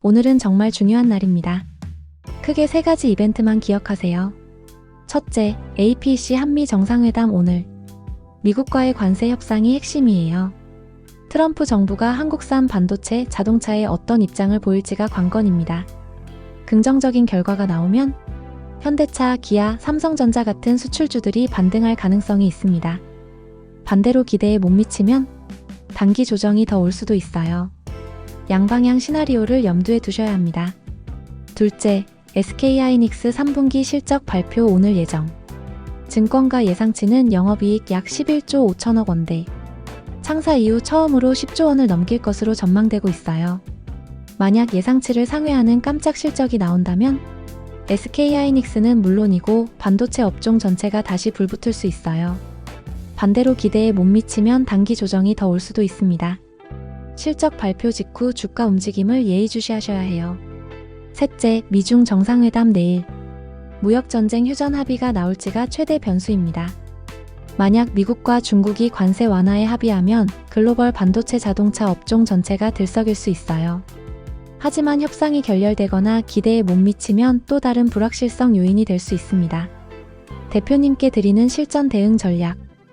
오늘은 정말 중요한 날입니다. 크게 세 가지 이벤트만 기억하세요. 첫째, APC 한미 정상회담 오늘. 미국과의 관세 협상이 핵심이에요. 트럼프 정부가 한국산 반도체 자동차에 어떤 입장을 보일지가 관건입니다. 긍정적인 결과가 나오면 현대차, 기아, 삼성전자 같은 수출주들이 반등할 가능성이 있습니다. 반대로 기대에 못 미치면 단기 조정이 더 올 수도 있어요. 양방향 시나리오를 염두에 두셔야 합니다. 둘째, SK하이닉스 3분기 실적 발표 오늘 예정. 증권가 예상치는 영업이익 약 11조 5천억 원대. 창사 이후 처음으로 10조 원을 넘길 것으로 전망되고 있어요. 만약 예상치를 상회하는 깜짝 실적이 나온다면 SK하이닉스는 물론이고 반도체 업종 전체가 다시 불붙을 수 있어요. 반대로 기대에 못 미치면 단기 조정이 더 올 수도 있습니다. 실적 발표 직후 주가 움직임을 예의주시하셔야 해요. 셋째, 미중 정상회담 내일. 무역전쟁 휴전 합의가 나올지가 최대 변수입니다. 만약 미국과 중국이 관세 완화에 합의하면 글로벌 반도체 자동차 업종 전체가 들썩일 수 있어요. 하지만 협상이 결렬되거나 기대에 못 미치면 또 다른 불확실성 요인이 될 수 있습니다. 대표님께 드리는 실전 대응 전략.